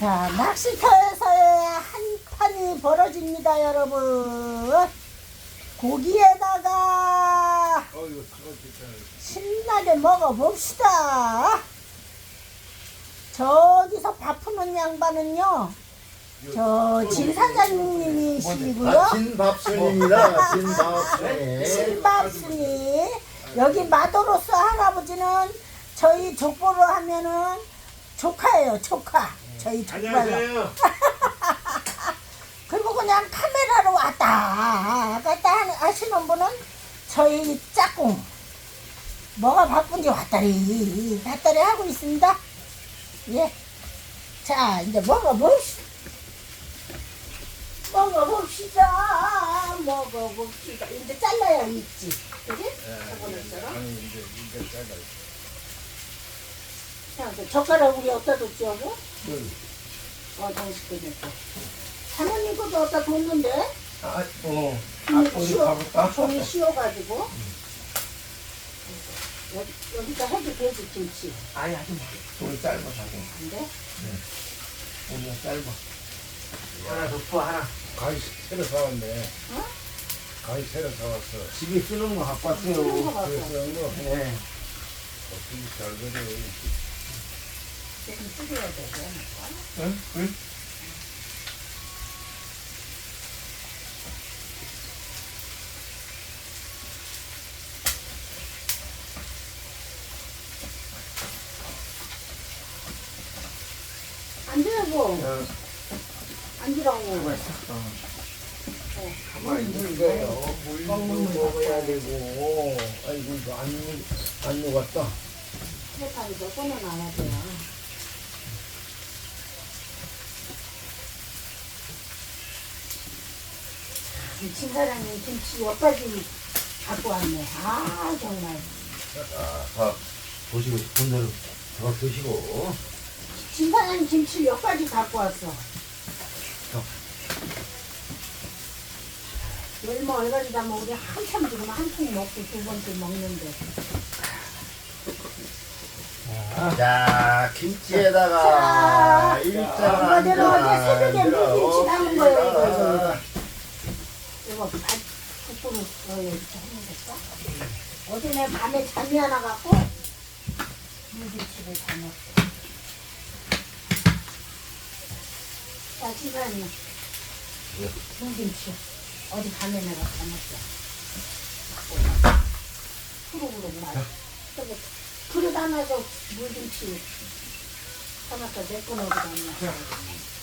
자, 낚시터에서의 한 판이 벌어집니다, 여러분. 고기에다가 어. 신나게 먹어봅시다. 저기서 밥 푸는 양반은요, 저 진 사장님이시고요. 아, 진밥순입니다. 진밥순이. 신밥순이 여기 마도로스 할아버지는 저희 족보로 하면은 조카예요, 조카. 저희 족발로. 안녕하세요. 그리고 그냥 카메라로 왔다 갔다 하는- 하시는 분은 저희 짝꿍 뭐가 바쁜지 왔다리 갔다리 하고 있습니다 예 자 이제 먹어봅시다 먹어봅시다 먹어봅시다 이제 잘라야 있지 그지? 저번에처럼 아니 이제 이제 잘라. 자, 그 젓가락 우리 어디다 뒀지 여보? 응. 어 당신께니까 사모님 것도 어디다 뒀는데? 아, 어. 종이 아, 씌워, 가볼까? 종이 씌워가지고 여기, 여기다 해도 되지 김치 아니, 아니. 돈 짧아, 자기. 근데 돈이 짧아. 하나 더 푸, 하나. 가위 새로 사왔네. 어? 가위 새로 사왔어. 집에 쓰는 거 갖고 왔어요. 쓰는 거 갖고 그래서 뭐 네. 어떻게 잘 그려. 조금 끓여야 되고 응? 응? 앉으라고 어. 앉으라고 가만히 있는데요. 물도 먹어야 되고. 아이고, 이거 안, 녹- 안 녹았다. 프레판이 몇 번은 안 하대요 미친 사람이 김치 여기까지 갖고 왔네 아 정말 아, 다 보시고 싶은 대로 더 드시고. 진사장님 김치 몇 가지 갖고 왔어. 얼마 얼가지 다 우리 한참 지금 한통 먹고 두 번째 먹는데. 자, 김치에다가 자, 일자가 이거대로 어제 새벽에 물김치 담은 거예요, 이거. 이거 밥 국부로 어, 여기 했는데까 어제 내 밤에 잠이 안 와갖고 물김치를 담았어. 자, 진사장님. 예. 물김치. 어디 밤에 내가 담았어. 후루후루 말. 저기 그릇 하나도 물김치 담았어. 내건 어디 갔냐.